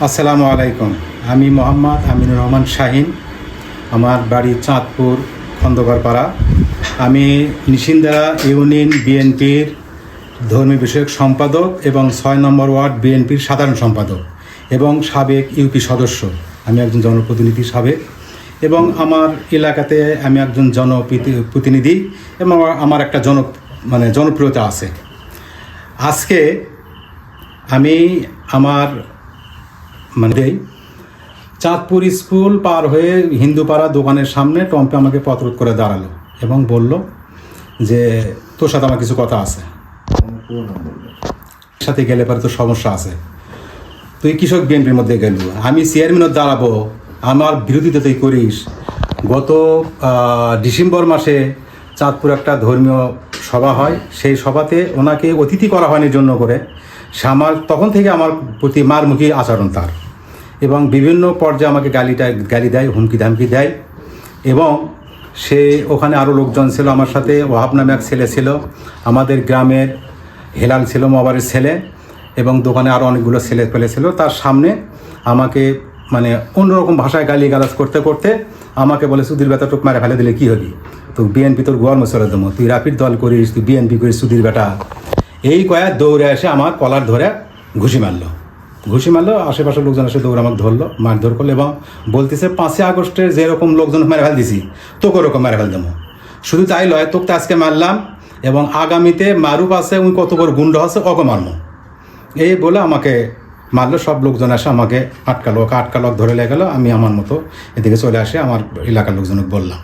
আসসালামু আলাইকুম। আমি মোহাম্মদ আমিনুর রহমান শাহিন, আমার বাড়ি চাঁদপুর খন্দকার পাড়া আমি নিশিন্দা ইউনিয়ন বিএনপির ধর্মী বিষয়ক সম্পাদক এবং ছয় নম্বর ওয়ার্ড বিএনপির সাধারণ সম্পাদক এবং সাবেক ইউপি সদস্য। আমি একজন জনপ্রতিনিধি সাবেক এবং আমার এলাকাতে আমি একজন জনপ্রতি- প্রতিনিধি এবং আমার একটা জন মানে জনপ্রিয়তা আছে। আজকে আমি আমার মানে দেই। চাঁদপুর স্কুল পার হয়ে হিন্দুপাড়া দোকানের সামনে টম্পে আমাকে পত্রত করে দাঁড়াল এবং বলল যে, তোর সাথে আমার কিছু কথা আছে। সাথে গেলে পরে তো সমস্যা আছে। তুই কৃষক বিএনপির মধ্যে গেল। আমি চেয়ারম্যানত দাঁড়াবো। আমার বিরোধিতা তুই করিস। গত ডিসেম্বর মাসে চাঁদপুর একটা ধর্মীয় সভা হয়। সেই সভাতে ওনাকে অতিথি করা হয়নি জন্য করে। সে আমার, তখন থেকে আমার প্রতি মারমুখী আচরণ তার। এবং বিভিন্ন পর্যায়ে আমাকে গালিটা গালি দেয়, হুমকি ধামকি দেয়। এবং সে, ওখানে আরও লোকজন ছিল আমার সাথে ওহাব নামে এক ছেলে ছিল, আমাদের গ্রামের হেলাল ছিল মোবারের ছেলে, এবং দোকানে আরও অনেকগুলো ছেলে পেলে ছিল। তার সামনে আমাকে মানে অন্যরকম ভাষায় গালি গালাজ করতে করতে আমাকে বলে, সুধীর বেটা টুক মারে ফেলে দিলে কী হবি? তো বিএনপি তোর গোয়ার মশলা দেবো, তুই রাপির দল করিস, তুই বিএনপি করিস, সুধীর বেটা। এই কয়া দৌড়ে এসে আমার কলার ধরে ঘুষি মারলো। ঘুষি মারলো, আশেপাশের লোকজন এসে দৌড় আমাকে ধরলো, মারধর করল এবং বলতেছে, পাঁচই আগস্টে যেরকম লোকজন মেরে ফেল দিছি, তোকে ওরকম মেরে ফেল দেবো। শুধু তাই লয়, তোকে আজকে মারলাম এবং আগামীতে মারুপ আছে, উনি কত বড় গুন্ড আছে, ওকে মারবো। এই বলে আমাকে মারলো, সব লোকজন এসে আমাকে আটকালো, ওকে আটকালো ধরে লেগে গেলো, আমি আমার মতো এদিকে চলে আসে, আমার এলাকার লোকজনকে বললাম।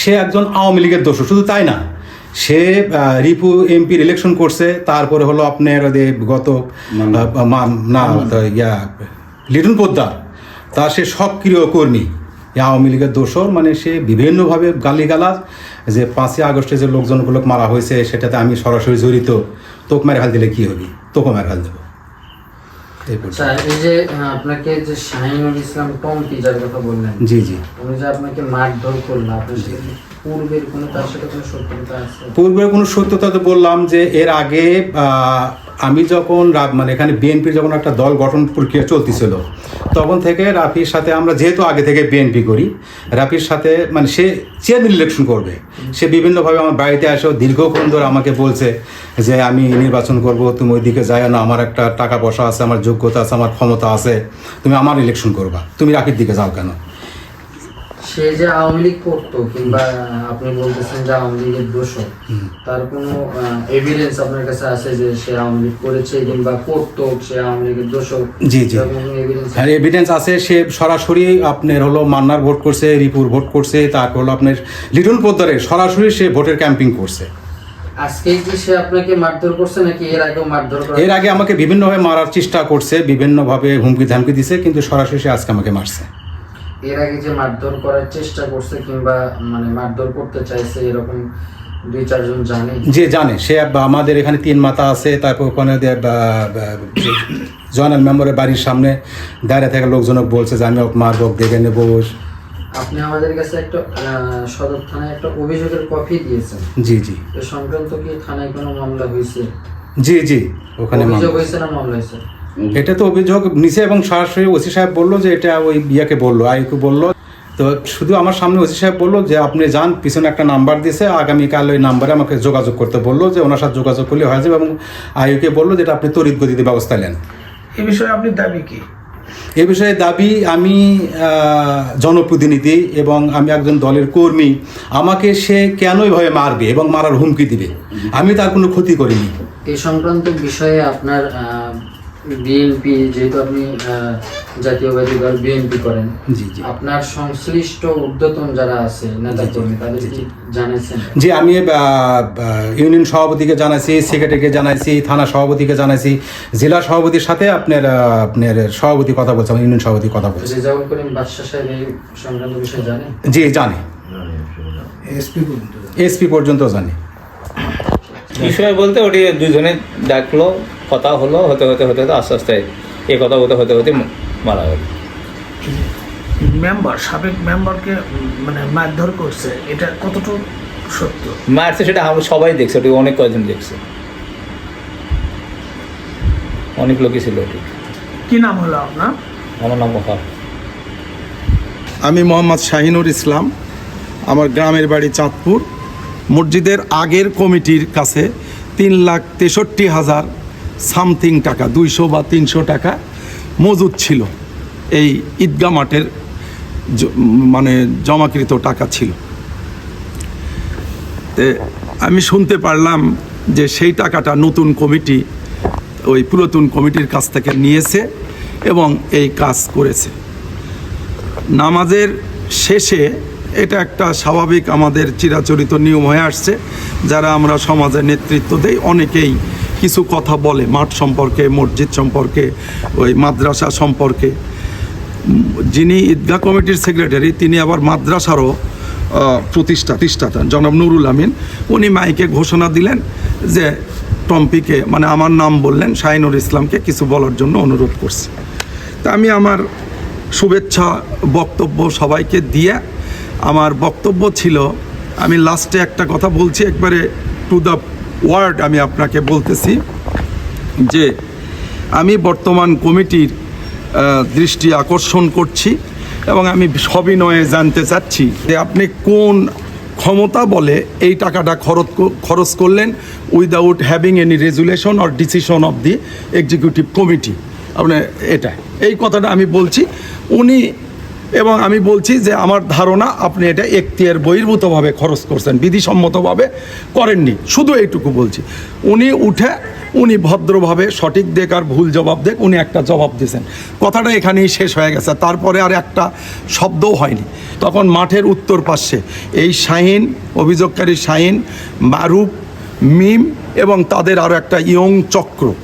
সে একজন আওয়ামী লীগের দোষ শুধু তাই না সে রিপু এমপির ইলেকশন করছে তারপরে হলো আপনার গত না ইয়া লিটন পোদ্দার তা সে সক্রিয় কর্মী। আওয়ামী লীগের দোষর মানে সে বিভিন্নভাবে গালিগালাজ যে পাঁচই আগস্টে যে লোকজনগুলো মারা হয়েছে সেটাতে আমি সরাসরি জড়িত তোক মেরে ফেল দিলে কী হবি? তোকে মেরে ফেল দেবো। স্যার এই যে আপনাকে যে শাহিনুল ইসলাম যার কথা বললেন জি জি। উনি যে আপনাকে মারধর পূর্বের কোনো তার সাথে কোনো সত্যতা আছে? পূর্বের কোনো সত্যতা তো বললাম যে এর আগে আহ, আমি যখন মানে এখানে বিএনপির যখন একটা দল গঠন প্রক্রিয়া চলতেছিল, তখন থেকে রাফির সাথে আমরা যেহেতু আগে থেকে বিএনপি করি, রাফির সাথে মানে সে চেয়ারম্যান ইলেকশন করবে। সে বিভিন্নভাবে আমার বাড়িতে আসেও দীর্ঘক্ষণ ধরে আমাকে বলছে যে, আমি নির্বাচন করব, তুমি ওইদিকে যাই না, আমার একটা টাকা পয়সা আছে, আমার যোগ্যতা আছে, আমার ক্ষমতা আছে, তুমি আমার ইলেকশন করবা, তুমি রাফির দিকে যাও কেন? সে যে আওয়ামী লীগ করতো কিংবা আপনি বলতেছেন যে আওয়ামী লীগের দোষক তার কোনো এভিডেন্স আপনার কাছে আছে যে সে আওয়ামী লীগ করেছে কিংবা করতো সে আওয়ামী লীগের দোষক জি, জি। এভিডেন্স হ্যাঁ এভিডেন্স আছে সে সরাসরি আপনার হলো মান্নার ভোট করছে রিপুর ভোট করছে তারপর হলো আপনার লিটন পোদ্দারে সরাসরি সে ভোটের ক্যাম্পিং করছে। আজকে কি সে আপনাকে মারধর করছে নাকি এর আগেও মারধর এর আগে আমাকে বিভিন্নভাবে মারার চেষ্টা করছে বিভিন্নভাবে হুমকি ধামকি দিছে কিন্তু সরাসরি সে আজকে আমাকে মারছে। এর আগে যে মারধর করার চেষ্টা করছে কিংবা মানে মারধর করতে চাইছে এরকম দুই চারজন জানে যে জানে সে আমাদের এখানে তিন মাথা আছে তারপর ওখানে জয়নাল মেম্বারের বাড়ির সামনে দাঁড়িয়ে থাকা লোকজনক বলছে যে আমি ওকে মারবো ওকে দেখে নেব। আপনি আমাদের কাছে একটা সদর থানায় একটা অভিযোগের কপি দিয়েছেন। জি জি। এ সংক্রান্ত কি থানায় কোনো মামলা হয়েছে? জি জি ওখানে অভিযোগ হয়েছে না মামলা হয়েছে? এটা তো অভিযোগ নিচে এবং সরাসরি ওসি সাহেব বলল যে এটা ওই বিয়াকে বলল আইকে বলল। তো শুধু আমার সামনে ওসি সাহেব বলল যে আপনি যান পিছনে একটা নাম্বার দিয়েছে আগামীকাল ওই নাম্বারে আমাকে যোগাযোগ করতে। বলল যে ওনার সাথে যোগাযোগ করলে হয়ে যাবে। এবং আইকে বলল যেটা আপনি তড়িৎ গতিতে ব্যবস্থা নেন। এ বিষয়ে আপনি দাবি কি? এ বিষয়ে দাবি আমি জনপ্রতিনিধি এবং আমি একজন দলের কর্মী। আমাকে সে কেনই ভয়ে মারবে এবং মারার হুমকি দিবে? আমি তার কোনো ক্ষতি করিনি। এই সংক্রান্ত বিষয়ে আপনার বিএনপি যেহেতু আপনি জাতীয়বাদী দল বিএনপি করেন জি জি। আপনার সংশ্লিষ্ট ঊর্ধ্বতন যারা আছে নেতা কর্মী তাদের জানাইছেন? যে আমি ইউনিয়ন সভাপতিকে জানাইছি সেক্রেটারিকে জানাইছি থানা সভাপতিকে জানাইছি জেলা সভাপতির সাথে আপনার আপনার সভাপতি কথা বলছে আমার ইউনিয়ন সভাপতি কথা বলছে। রেজাউল করিম বাদশাহ সাহেব এই সংক্রান্ত বিষয়ে জানেন জি জানে। এসপি পর্যন্ত এসপি পর্যন্ত জানে। বিষয় বলতে ওটি দুজনে ডাকলো কথা হলো হতে হতে হতে হতে আস্তে আস্তে এই কথা হতে হতে হতে মারা গেল। মেম্বার সাবেক মেম্বারকে মানে মারধর করছে এটা কতটুকু সত্য? মারছে সেটা আমরা সবাই দেখছে ওটি অনেক কয়জন দেখছে। অনেক লোকই ছিল ওটি কি নাম হলো আপনার? আমার নাম মোহাম্মদ আমি মোহাম্মদ শাহিনুর ইসলাম আমার গ্রামের বাড়ি চাঁদপুর। মসজিদের আগের কমিটির কাছে তিন লাখ তেষট্টি হাজার সামথিং টাকা, দুইশো বা তিনশো টাকা মজুদ ছিল। এই ঈদগা মাঠের মানে জমাকৃত টাকা ছিল। আমি শুনতে পারলাম যে সেই টাকাটা নতুন কমিটি, ওই পুরাতন কমিটির কাছ থেকে নিয়েছে এবং এই কাজ করেছে। নামাজের শেষে এটা একটা স্বাভাবিক আমাদের চিরাচরিত নিয়ম হয়ে আসছে। যারা আমরা সমাজে নেতৃত্ব দেই, অনেকেই কিছু কথা বলে, মাঠ সম্পর্কে, মসজিদ সম্পর্কে, ওই মাদ্রাসা সম্পর্কে। যিনি ঈদগাহ কমিটির সেক্রেটারি, তিনি আবার মাদ্রাসারও প্রতিষ্ঠা প্রতিষ্ঠাতা জনাব নুরুল আমিন। উনি মাইকে ঘোষণা দিলেন যে টম্পিকে মানে আমার নাম বললেন শাহিনুর ইসলামকে কিছু বলার জন্য অনুরোধ করছি। তা আমি আমার শুভেচ্ছা, বক্তব্য সবাইকে দিয়ে আমার বক্তব্য ছিল, আমি লাস্টে একটা কথা বলছি, একবারে টু দ্য ওয়ার্ড আমি আপনাকে বলতেছি, যে আমি বর্তমান কমিটির দৃষ্টি আকর্ষণ করছি এবং আমি সবিনয়ে জানতে চাচ্ছি যে আপনি কোন ক্ষমতা বলে এই টাকাটা খরচ খরচ করলেন without having any resolution or decision of the executive committee আপনার এটা এই কথাটা আমি বলছি। উনি এবং আমি বলছি যে আমার ধারণা আপনি এটা এখতিয়ার বহির্ভূতভাবে খরচ করছেন, বিধিসম্মতভাবে করেননি। শুধু এইটুকু বলছি। উনি উঠে, উনি ভদ্রভাবে সঠিক দেখ আর ভুল জবাব দেখ উনি একটা জবাব দিয়েছেন। কথাটা এখানেই শেষ হয়ে গেছে। তারপরে আর একটা শব্দও হয়নি। তখন মাঠের উত্তর পাশে এই শাহিন, অভিযোগকারী শাহিন, মারুফ, মিম এবং তাদের আরও একটা ইয়ং চক্র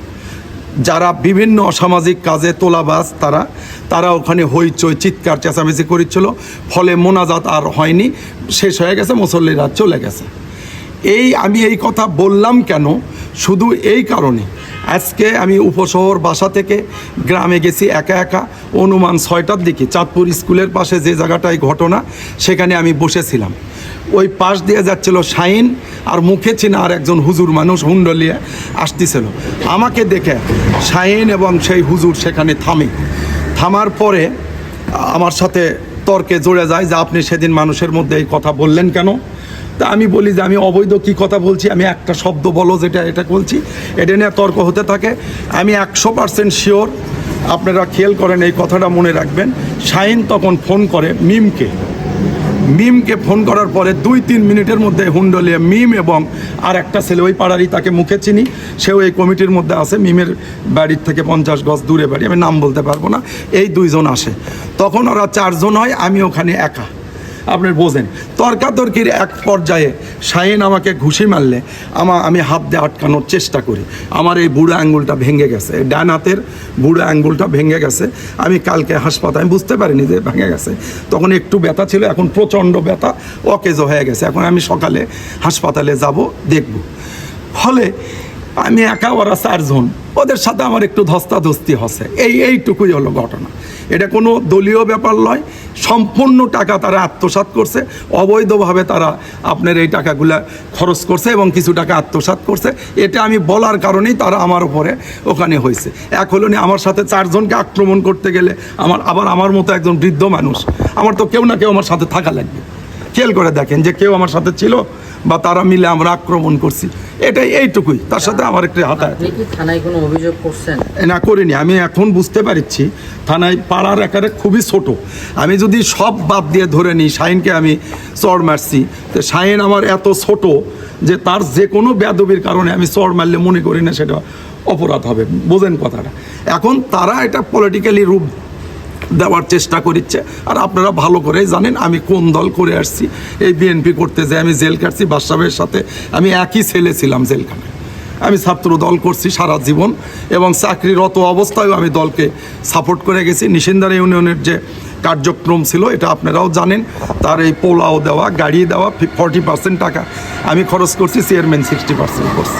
যারা বিভিন্ন অসামাজিক কাজে তোলাবাজ তারা তারা ওখানে হইচই, চিৎকার, চেঁচামেচি করেছিল, ফলে মোনাজাত আর হয়নি, শেষ হয়ে গেছে, মুসল্লিরা চলে গেছে। এই আমি এই কথা বললাম কেন? শুধু এই কারণে। আজকে আমি উপশহর বাসা থেকে গ্রামে গেছি একা একা, অনুমান ছয়টার দিকে, চাঁদপুর স্কুলের পাশে যে জায়গাটায় ঘটনা, সেখানে আমি বসেছিলাম। ওই পাশ দিয়ে যাচ্ছিল শাইন আর মুখে চিনা আর একজন হুজুর মানুষ হুন্ডলিয়ে আসতেছিল। আমাকে দেখে শাইন এবং সেই হুজুর সেখানে থামে। থামার পরে আমার সাথে তর্কে জুড়ে যায় যে আপনি সেদিন মানুষের মধ্যে এই কথা বললেন কেন? তা আমি বলি যে আমি অবৈধ কি কথা বলছি? আমি একটা শব্দ বলো যেটা এটা বলছি। এটা নিয়ে তর্ক হতে থাকে। আমি একশো পার্সেন্ট শিওর আপনারা খেয়াল করেন এই কথাটা মনে রাখবেন। শাহিন তখন ফোন করে, মিমকে। মিমকে ফোন করার পরে দুই তিন মিনিটের মধ্যে হুন্ডলিয়া মিম এবং আর একটা ছেলে ওই পাড়ারই তাকে মুখে চিনি। সেও এই কমিটির মধ্যে আসে মিমের বাড়ির থেকে পঞ্চাশ গজ দূরে বাড়ি। আমি নাম বলতে পারব না, এই দুইজন আসে। তখন ওরা চারজন হয়, আমি ওখানে একা। আপনার বোঝেন। তর্কাতর্কির এক পর্যায়ে শাহিন আমাকে ঘুষি মারলে, আমা, আমি হাত দিয়ে আটকানোর চেষ্টা করি। আমার এই বুড়ো আঙ্গুলটা ভেঙে গেছে ডান হাতের বুড়ো আঙ্গুলটা ভেঙে গেছে। আমি কালকে হাসপাতালে, আমি বুঝতে পারিনি যে ভেঙে গেছে। তখন একটু ব্যথা ছিল, এখন প্রচণ্ড ব্যথা, অকেজো হয়ে গেছে। এখন আমি সকালে হাসপাতালে যাব, দেখব। ফলে আমি একা ওরা চারজন। ওদের সাথে আমার একটু ধস্তাধস্তি হসে এই, এইটুকুই হলো ঘটনা। এটা কোনো দলীয় ব্যাপার নয়। সম্পূর্ণ টাকা তারা আত্মসাৎ করছে। অবৈধভাবে তারা আপনার এই টাকাগুলা খরচ করছে এবং কিছু টাকা আত্মসাৎ করছে। এটা আমি বলার কারণেই তারা আমার উপরে ওখানে হয়েছে। এক হলো আমার সাথে চারজনকে আক্রমণ করতে গেলে আমার, আবার আমার মতো একজন বৃদ্ধ মানুষ। আমার তো কেউ না কেউ আমার সাথে থাকা লাগবে। খেয়াল করে দেখেন যে কেউ আমার সাথে ছিল বা তারা মিলে আমরা আক্রমণ করছি। এটাই এইটুকুই। তার সাথে আমার একটি হাতায় থানায় কোনো অভিযোগ করছেন? না করিনি। আমি এখন বুঝতে পারছি থানায় পাড়ার একারে খুবই ছোট। আমি যদি সব বাদ দিয়ে ধরে নিই শাহিনকে আমি চড় মারছি তো শাহিন আমার এত ছোট যে তার যে কোনো বেদবির কারণে আমি চড় মারলে মনে করি না সেটা অপরাধ হবে। বোঝেন কথাটা। এখন তারা এটা পলিটিক্যালি রূপ দেওয়ার চেষ্টা করিচ্ছে। আর আপনারা ভালো করেই জানেন, আমি কোন দল করে আসছি। এই বিএনপি করতে যে আমি জেল কাটছি বাদশাহের সাথে আমি একই ছেলে ছিলাম জেলখানায় আমি ছাত্র দল করছি সারা জীবন এবং চাকরিরত অবস্থায়ও আমি দলকে সাপোর্ট করে গেছি। নিশিন্দার ইউনিয়নের যে কার্যক্রম ছিল, এটা আপনারাও জানেন, তার এই পোলাও দেওয়া, গাড়ি দেওয়া ফর্টি পার্সেন্ট টাকা আমি খরচ করছি, চেয়ারম্যান সিক্সটি পার্সেন্ট করছি।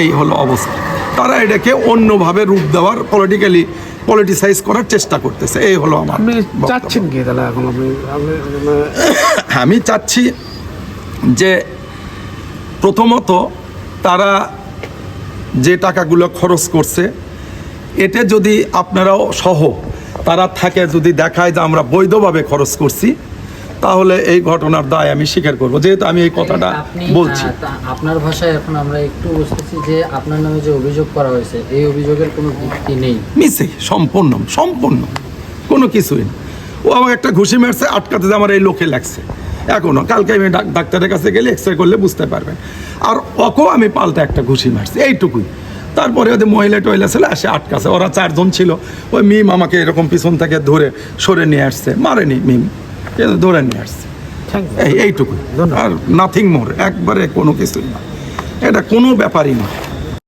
এই হলো অবস্থা। তারা এটাকে অন্যভাবে রূপ দেওয়ার পলিটিক্যালি পলিটিসাইজ করার চেষ্টা করতেছে এই হলো আমার চাচ্ছেন কি তাহলে এখন আমি চাচ্ছি যে প্রথমত তারা যে টাকাগুলো খরচ করছে এতে যদি আপনারাও সহ তারা থাকে যদি দেখায় যে আমরা বৈধভাবে খরচ করছি তাহলে এই ঘটনার দায় আমি স্বীকার করব। যেহেতু আমি এই কথাটা বলছি। আপনার ভাষায় এখন আমরা একটু বুঝতেছি যে আপনার নামে যে অভিযোগ করা হয়েছে এই অভিযোগের কোনো ভিত্তি নেই। মিসে সম্পূর্ণ সম্পূর্ণ কোনো কিছুই না। ও আমাকে একটা ঘুষি মারছে আটকাতে যে আমার এই লোকে লাগছে। এখনও কালকে আমি ডাক্তারের কাছে গেলে এক্স রে করলে বুঝতে পারবেন। আর অকো আমি পাল্টা একটা ঘুষি মারছি এইটুকুই। তারপরে ওদের মহিলা টয়লা ছেলে আসে আটকাছে। ওরা চারজন ছিল। ওই মিম আমাকে এরকম পিছন থেকে ধরে সরে নিয়ে আসছে মারেনি মিম। ধরে নিয়ে আসছে? এইটুকু এই আর নাথিং মোর একবারে কোনো কিছু না। এটা কোনো ব্যাপারই না